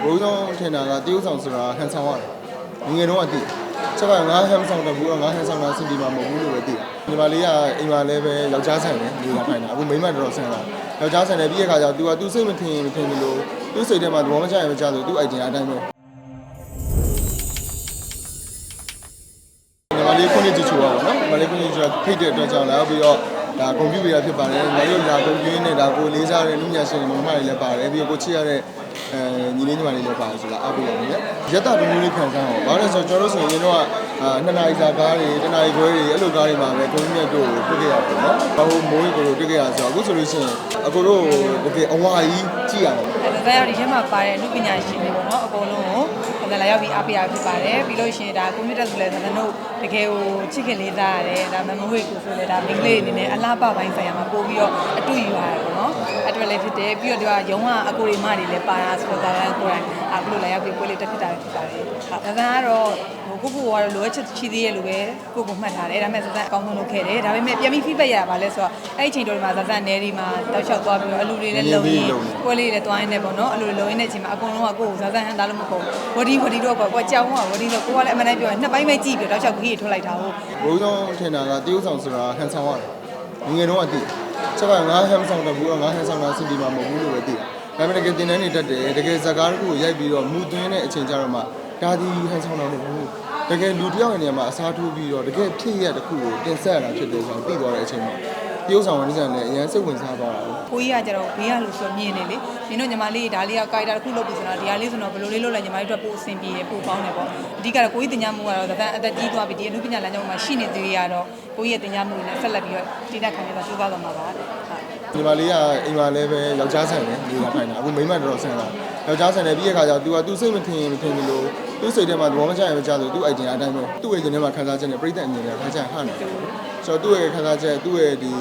ဘိုးဆောင်ထင်တာကတရုတ်ဆောင်ဆိုတာဟန်ဆောင်ရတယ်ငယ်ငယ်တော့အတိချက်ကငါဟန်ဆောင်တယ်ဘူးငါဟန်ဆောင်တာစင်ဒီမှာမဟုတ်ဘူးလို့ပဲသိတာညီမလေးကအိမ်မှာလည်းပဲယောက်ျားဆန်တယ်နေတာခိုင်းတာအခုမိန်းမတော်တော်ဆန်တာယောက်ျားဆန်တယ်ပြီးတဲ့ခါကျတော့ तू က तू စိတ်မထင်မထင်ဘူးလို့သူ့စိတ်ထဲမှာသဘောမကျရင်မကျဆို तू အိုက်တင်အတိုင်းပဲညီမလေးခုနှစ်ချီချူပါဘောနော်ညီမလေးခုနှစ်ချီချူဖိတ်တဲ့အတွက်ကြောင့်လာပြီးတော့ဒါကွန်ပျူတာဖြစ်ပါတယ်။ညီတို့လာကွန်ပျူတာနဲ့ဒါကိုလေးစားတဲ့လူညာရှင်တွေမမတွေလည်းပါတယ်ပြီးတော့ကိုချစ်ရတဲ့ အဲညီလေးညီမလေးလည်းပါတယ်ဆိုတာအားပေးရတယ်ည။ရက်တာတစ်မျိုးလေးခံစားအောင်။ဘာလို့လဲဆိုတော့ကျွန်တော်တို့ဆိုရင်တော့အာနှစ်နာရီစာကားတွေတစ်နာရီခွဲတွေအဲ့လိုကားတွေမှာပဲကွန်ပျူတာတို့ကိုတွေ့ခဲ့ရပါတော့။ဘာလို့မိုးကိုတွေ့ခဲ့ရဆိုတော့အခုဆိုလို့ရှိရင်အခုတို့တကယ်အဝါကြီး ကြည့်ရအောင်အဲဒါရောက်ဒီထဲမှာပါတဲ့လူပညာရှင်တွေပေါ့နော်အကုန်လုံးကိုဒါလာရောက်ပြီးအားပေးရဖြစ်ပါတယ်ပြီးလို့ရှိရင်ဒါကွန်ပျူတာဆိုလဲကျွန်တော်တို့တကယ်ကိုချစ်ခင်လေးစားရတယ်ဒါမမဝေကိုဆိုလဲဒါမိန်းကလေးအနေနဲ့အလားပပိုင်းဆိုင်ရာမှာပို့ပြီးတော့အတူယူရတယ်ပေါ့နော်အတွက်လည်းဖြစ်တယ်ပြီးတော့ဒီကရုံးကအကိုတွေမတွေလည်းပါတာဆိုတော့ဒါလည်းကိုယ်တိုင်အခုလိုလာရောက်ပြီးကိုယ်လေးတက်ဖြစ်တာဖြစ်ပါတယ်ဟုတ်ဒါကတော့ဟိုကိုကိုကတော့လိုအပ်ချက်ရှိသေးရဲ့လို့ပဲကိုကိုမှတ်ထားတယ်ဒါပေမဲ့ဇက်ဇက်အကောင်းဆုံးလုပ်ခဲ့တယ်ဒါပေမဲ့ပြန်ပြီး feedback ရတာပါလဲဆိုတော့အဲ့ဒီချိန်တော်ဒီမှာဇက်ဇက်နယ်ဒီမှာတောက်လျှောက်သွားပြီးတော့အလူတွေလည်းလုံရင်းကိုယ်လေးလည်းသွားရင်းနဲ့ပေါ့နော်အလူတွေလုံရင်းနဲ့ချိန်မှာအကုန်လုံးကကိုကိုဇက်ဇက်ဟန်တာလို့မဟုတ်ဝဒီဝဒီတော့ပေါ့ကိုကြောင်ကဝဒီတော့ကိုကလည်းအမှန်တမ်းပြောရင်နှစ်ပိုင်းပဲကြည့်ပြီးတော့တောက်လျှောက်ခီးထွက်လိုက်တာဟုတ်ဘိုးဆောင်ထင်တာကတရုတ်ဆောင်ဆိုတာဟန်ဆောင်ရတယ်ငယ်ငယ်တော့အတိချက်ကငါဟန်ဆောင်တယ်ဘူးငါဟန်ဆောင်တာစင်ဒီမှာမဟုတ်ဘူးလို့ပဲသိတာဒါပေမဲ့တကယ်တင်တန်းနေတတ်တယ်တကယ်ဇာကားတစ်ခုကိုရိုက်ပြီးတော့မူသွင်းတဲ့အချိန်ကျတော့မှဒါဒီဟန်ဆောင်တာမဟုတ်ဘူးတကယ်လူတစ်ယောက်ရဲ့နေရာမှာအစားထိုးပြီးတော့တကယ်ဖြစ်ရတစ်ခုကိုတင်ဆက်ရတာဖြစ်တယ်ဆိုတော့သိသွားတဲ့အချိန်မှာ တရုတ်ဆောင်ဝင်စံလည်းအရင်စိတ်ဝင်စားသွားတာပေါ့ကိုကြီးကကျတော့ဘေးကလို့ဆိုမြင်နေလေဒီတော့ညီမလေးဒါလေးကကာရီတာတစ်ခုလုပ်ပြီဆိုတော့ဒီဟာလေးဆိုတော့ဘယ်လိုလေးလုပ်လဲညီမလေးတို့ပို့အဆင်ပြေပို့ကောင်းတယ်ပေါ့အဓိကတော့ကိုကြီးတင်ညာမှုကတော့ဒါကအသက်ကြီးသွားပြီဒီအမှုပညာလမ်းကြောင်းမှာရှိနေသေးရတော့ကိုကြီးရဲ့တင်ညာမှုနဲ့ဆက်လက်ပြီးတော့တည်တတ်ခံရတာကြိုးစားသွားမှာပါဟုတ် ဒီမလေးကအိမ်မှာလည်းပဲယောက်ျားဆန်တယ်နေတာခိုင်းတာအခုမိန်းမတော်တော်ဆန်တာယောက်ျားဆန်တယ်ပြီးတဲ့ခါကျတော့ तू က तू စိတ်မထင်မထင်ဘူးလို့သူ့စိတ်ထဲမှာသဘောမကျရင်မကျဆို तू အိုက်တင်အတိုင်းပဲသူ့ရဲ့ရင်ထဲမှာခံစားချက်နဲ့ပြိတ္တအမြင်နဲ့ခါကျဟန်တယ်ဆိုတော့သူ့ရဲ့ခံစားချက်သူ့ရဲ့ဒီ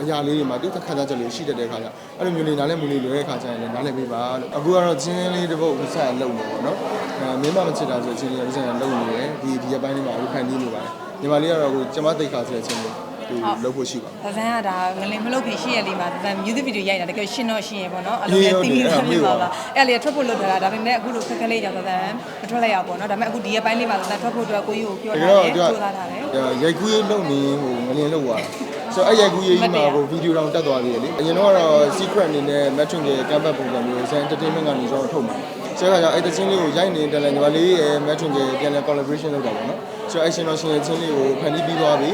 အရာလေးတွေမှာသူ့ခံစားချက်လေးရှိတတ်တဲ့ခါကျအဲ့လိုမျိုးလေးနားလဲမူလေးလွယ်တဲ့ခါကျရင်လည်းနားလဲပေးပါလို့အခုကတော့ချင်းချင်းလေးတစ်ပုတ်ဆက်ဆက်လုံနေပေါ့နော်အဲမင်းမမချစ်တာဆိုချင်းချင်းလေးဆက်လုံနေတယ်ဒီဒီရက်ပိုင်းလေးမှာအခုဖန်တီးနေပါတယ်ညီမလေးကတော့အခုကျမတိတ်ခါဆိုတဲ့ချင်းလေး သူလုပ်ဖို့ရှိပါဒါဇန်ကဒါငလင်မလုပ်ခင်ရှိရလေးမှာဒါဇန် music video ရိုက်တာတကယ်ရှင်းတော့ရှင်းရပေါ့နော်အဲ့လိုနဲ့တီးပြီးသားဖြစ်ပါပါအဲ့လေထွက်ဖို့လုပ်ထားတာဒါပေမဲ့အခုလိုခက်ခဲလေးကြောင့်ဒါဇန်မထွက်လိုက်ရပေါ့နော်ဒါပေမဲ့အခုဒီရက်ပိုင်းလေးမှာဒါဇန်ထွက်ဖို့အတွက်ကိုကြီးကိုပြောတကထားယ်တယ်တော့ကြိုးစားထားတယ်ရိုက်ကူးရေးလုပ်နေဟိုငလျင်လုပ်သွား ဆိုတော့အဲ့ရိုက်ကူးရေးကြီးမှာဟိုဗီဒီယိုတောင်တက်သွားသေးတယ်လေအရင်တော့ကတော့ secret အနေနဲ့ matching ရဲ့ campaign ပုံစံမျိုး Zen Entertainment ကနေကျွန်တော်ထုတ်မှာဆိုတော့အဲ့တချင်းလေးကိုရိုက်နေတယ်လေညီမလေးရဲ့ matching ရဲ့ပြန်လည် collaboration လုပ်တာပေါ့နော်ဆိုတော့ action တော့ရှင်ရဲ့ချင်းလေးကိုဖန်တီးပြီးသွားပြီ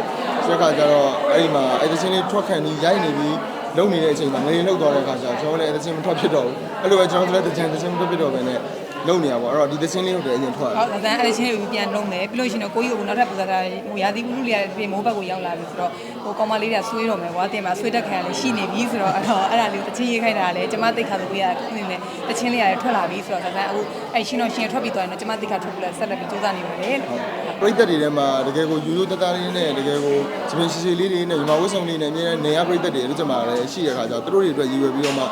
ဆိုတော့ကျတော့အဲ့ဒီမှာအဲ့တချင်းလေးထွက်ခံပြီးရိုက်နေပြီးလုံနေတဲ့အချိန်မှာငလျင်လောက်သွားတဲ့ခါကျတော့ကျွန်တော်လည်းအဲ့တချင်းမထွက်ဖြစ်တော့ဘူးအဲ့လိုပဲကျွန်တော်လည်းတချင်းတချင်းမထွက်ဖြစ်တော့ပဲနဲ့ လုံနေရပါတော့အဲ့တော့ဒီတချင်းလေးကိုတည်းအရင်ထွက်ဟုတ်ဒါဇန်အဲ့ဒီချင်းကိုပြန်လုံးမယ်ပြီးလို့ရှိရင်တော့ကိုကြီးကိုနောက်ထပ်ပူဇော်တာဟိုရာသီဥတုလေးရပြင်မိုးဘက်ကိုရောက်လာပြီဆိုတော့ဟိုကောင်မလေးတွေကဆွေးတော့မယ်ကွာတင်မှာဆွေးတက်ခံရလေရှိနေပြီဆိုတော့အဲ့တော့အဲ့ဒါလေးကိုတချင်းရေးခိုင်းတာလေကျမတိတ်ခါဆိုကိုရနေလေတချင်းလေးရတယ်ထွက်လာပြီဆိုတော့ဒါဇန်အခုအဲ့ရှင်းတော့ရှင်းထွက်ပြီးသွားရင်တော့ကျမတိတ်ခါထွက်ပြီးလဲဆက်လက်ပြီးစူးစမ်းနေပါတယ်လို့ပရိသတ်တွေထဲမှာတကယ်ကိုယူယူတတလေးနဲ့တကယ်ကိုစပင်ရှိရှိလေးတွေနဲ့ညီမဝတ်ဆောင်လေးနဲ့အမြဲတမ်းနေရပရိသတ်တွေတို့ကျမလည်းရှိရခါကျတော့သူတို့တွေအတွက်ရည်ရွယ်ပြီးတော့မှ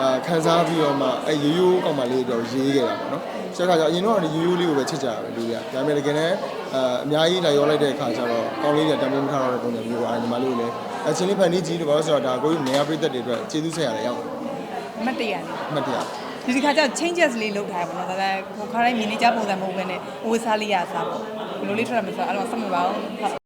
အာခန်းစားပြီးတော့မှအဲယူယူကောင်မလေးတော့ရေးခဲ့တာပေါ့နော်ဆက်ခါကျအရင်တော့ယူယူလေးကိုပဲချစ်ကြတာပဲလူတွေကဒါပေမဲ့တကယ်လည်းအာအများကြီးလာရောလိုက်တဲ့အခါကျတော့ကောင်းလေးတွေတမ်းမထားတော့တဲ့ပုံစံမျိုးအာညီမလေးကိုလည်းအချင်းလေးဖန်တီးကြည့်လို့ပါဆိုတော့ဒါကိုကြီးနေရပရိသတ်တွေအတွက်ကျေးဇူးဆက်ရတယ်ရောက်အမတ်တရနေအမှတ်တရဒီဒီခါကျ changes လေးလုပ်ထားရပါတော့ဒါကဟိုခါတိုင်းမြင်နေကြပုံစံမဟုတ်ဘဲနဲ့ဝေးစားလေးရစားပေါ့ဘယ်လိုလေးထွက်ရမလဲဆိုတော့အဲ့တော့ဆက်မပါဘူးဟုတ်